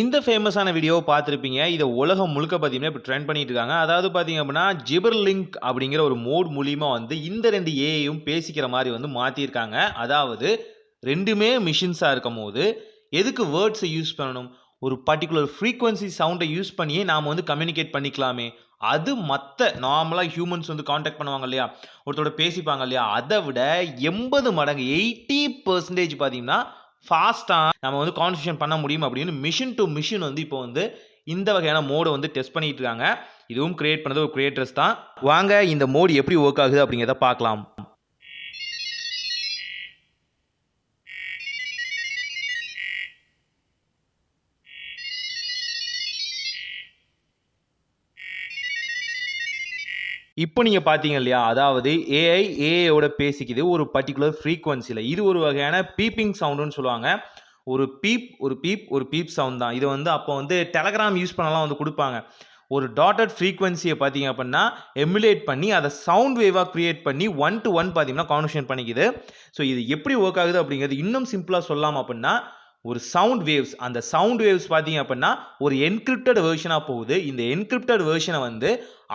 இந்த ஃபேமஸான வீடியோவை பார்த்துருப்பீங்க. இதை உலகம் முழுக்க பார்த்தீங்கன்னா, இப்போ ட்ரெண்ட் பண்ணிட்டு இருக்காங்க. அதாவது பார்த்தீங்க அப்படின்னா, ஜிபர் லிங்க் அப்படிங்கிற ஒரு மோட் மூலியமாக வந்து இந்த ரெண்டு ஏஐயும் பேசிக்கிற மாதிரி வந்து மாற்றியிருக்காங்க அதாவது 2மே மிஷின்ஸா இருக்கும்போது, எதுக்கு வேர்ட்ஸை யூஸ் பண்ணணும்? ஒரு பர்ட்டிகுலர் ஃப்ரீக்வென்சி சவுண்டை யூஸ் பண்ணியே நாம் வந்து கம்யூனிகேட் பண்ணிக்கலாமே! அது மற்ற நார்மலாக ஹியூமன்ஸ் வந்து காண்டாக்ட் பண்ணுவாங்க இல்லையா? ஒருத்தரோட பேசிப்பாங்க இல்லையா? அதை விட 80 மடங்கு 80% பார்த்தீங்கன்னா, ஃபாஸ்ட்டாக நம்ம வந்து கான்சன்ட்ரேஷன் பண்ண முடியும் அப்படின்னு மிஷின் டூ மிஷின் வந்து இப்போ வந்து இந்த வகையான மோடு வந்து டெஸ்ட் பண்ணிட்டு இருக்காங்க. இதுவும் கிரியேட் பண்ணது ஒரு கிரியேட்டர்ஸ் தான். வாங்க இந்த மோடு எப்படி ஒர்க் ஆகுது அப்படிங்கிறத பார்க்கலாம். இப்போ நீங்கள் பார்த்தீங்க இல்லையா? அதாவது ஏஐ ஏஐயோட பேசிக்குது ஒரு பர்ட்டிகுலர் ஃப்ரீக்வென்சில. இது ஒரு வகையான பீப்பிங் சவுண்டுன்னு சொல்லுவாங்க. ஒரு பீப், ஒரு பீப், ஒரு பீப் சவுண்ட் தான். இது வந்து அப்போ வந்து டெலகிராம் யூஸ் பண்ணலாம் வந்து கொடுப்பாங்க ஒரு டாட்டட் ஃப்ரீக்வன்சியை பார்த்தீங்க அப்படின்னா, எமுலேட் பண்ணி அதை சவுண்ட் வேவாக க்ரியேட் பண்ணி ஒன் டூ ஒன் பார்த்தீங்கன்னா, கான்வர்ஷன் பண்ணிக்குது. ஸோ இது எப்படி ஒர்க் ஆகுது அப்படிங்கிறது இன்னும் சிம்பிளாக சொல்லலாம் அப்படின்னா, ஒரு சவுண்ட் வேவ்ஸ் அந்த சவுண்ட் வேவ்ஸ் பார்த்தீங்க அப்படின்னா, ஒரு என்கிரிப்டட் வேர்ஷனாக போகுது. இந்த என்கிரிப்டட் வேர்ஷனை வந்து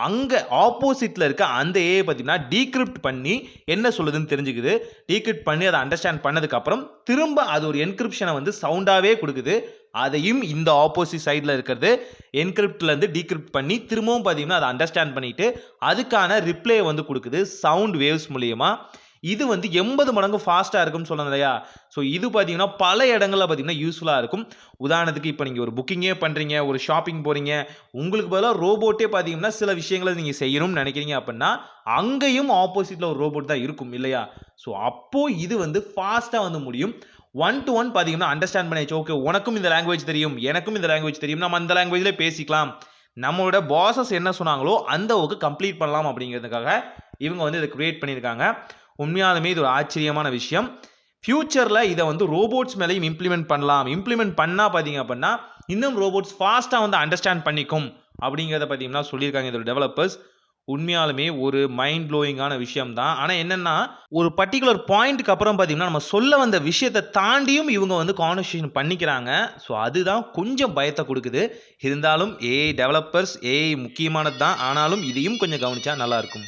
அங்கே ஆப்போசிட்டில் இருக்க அந்த ஏஐ பார்த்தீங்கன்னா, டீக்ரிப்ட் பண்ணி என்ன சொல்லுதுன்னு தெரிஞ்சுக்குது. டீக்ரிப்ட் பண்ணி அதை அண்டர்ஸ்டாண்ட் பண்ணதுக்கப்புறம் திரும்ப அது ஒரு என்கிரிப்ஷனை வந்து சவுண்டாகவே கொடுக்குது அதையும் இந்த ஆப்போசிட் சைடில் இருக்கிறது என்கிரிப்ட்லேருந்து டீக்ரிப்ட் பண்ணி திரும்பவும் பார்த்தீங்கன்னா, அதை அண்டர்ஸ்டாண்ட் பண்ணிட்டு, அதுக்கான ரிப்ளே வந்து கொடுக்குது சவுண்ட் வேவ்ஸ் மூலியமா. இது வந்து 80 மடங்கு ஃபாஸ்ட்டாக இருக்கும்னு சொல்லணும் இல்லையா? ஸோ இது பார்த்தீங்கன்னா, பல இடங்களில் பார்த்தீங்கன்னா யூஸ்ஃபுல்லாக இருக்கும். உதாரணத்துக்கு இப்போ நீங்கள் ஒரு புக்கிங்கே பண்ணுறீங்க ஒரு ஷாப்பிங் போகிறீங்க உங்களுக்கு பதிலாக ரோபோட்டே பார்த்தீங்கன்னா, சில விஷயங்கள நீங்கள் செய்யணும்னு நினைக்கிறீங்க அப்படின்னா, அங்கேயும் ஆப்போசிட்டில் ஒரு ரோபோட் தான் இருக்கும் இல்லையா? ஸோ அப்போது இது வந்து ஃபாஸ்ட்டாக வந்து முடியும். ஒன் டு ஒன் பார்த்தீங்கன்னா, அண்டர்ஸ்டாண்ட் பண்ணியாச்சு. ஓகே உனக்கும் இந்த லாங்குவேஜ் தெரியும். எனக்கும் இந்த லாங்குவேஜ் தெரியும். நம்ம அந்த லாங்குவேஜ்லேயே பேசிக்கலாம். நம்மளோட பாஸஸ் என்ன சொன்னாங்களோ, அந்த ஒர்க்கு கம்ப்ளீட் பண்ணலாம் அப்படிங்கிறதுக்காக, இவங்க வந்து இதை க்ரியேட் பண்ணியிருக்காங்க. உண்மையாலுமே இது ஒரு ஆச்சரியமான விஷயம். ஃப்யூச்சரில் இதை வந்து ரோபோட்ஸ் மேலேயும் இம்ப்ளிமெண்ட் பண்ணலாம். இம்ப்ளிமெண்ட் பண்ணால் பார்த்தீங்க அப்படின்னா, இன்னும் ரோபோட்ஸ் ஃபாஸ்ட்டாக வந்து அண்டர்ஸ்டாண்ட் பண்ணிக்கும். அப்படிங்கிறத பார்த்தீங்கன்னா சொல்லியிருக்காங்க இதோட டெவலப்பர்ஸ். உண்மையாலுமே ஒரு மைண்ட் ப்ளோயிங்கான விஷயம் தான். ஆனால் என்னென்னா ஒரு பர்ட்டிகுலர் பாயிண்ட்க்கு அப்புறம் பார்த்தீங்கன்னா, நம்ம சொல்ல வந்த விஷயத்த தாண்டியும் இவங்க வந்து கான்வர்சேஷன் பண்ணிக்கிறாங்க. ஸோ அதுதான் கொஞ்சம் பயத்தை கொடுக்குது இருந்தாலும் ஏஐ டெவலப்பர்ஸ், ஏஐ முக்கியமானது தான். ஆனாலும் இதையும் கொஞ்சம் கவனித்தா நல்லாயிருக்கும்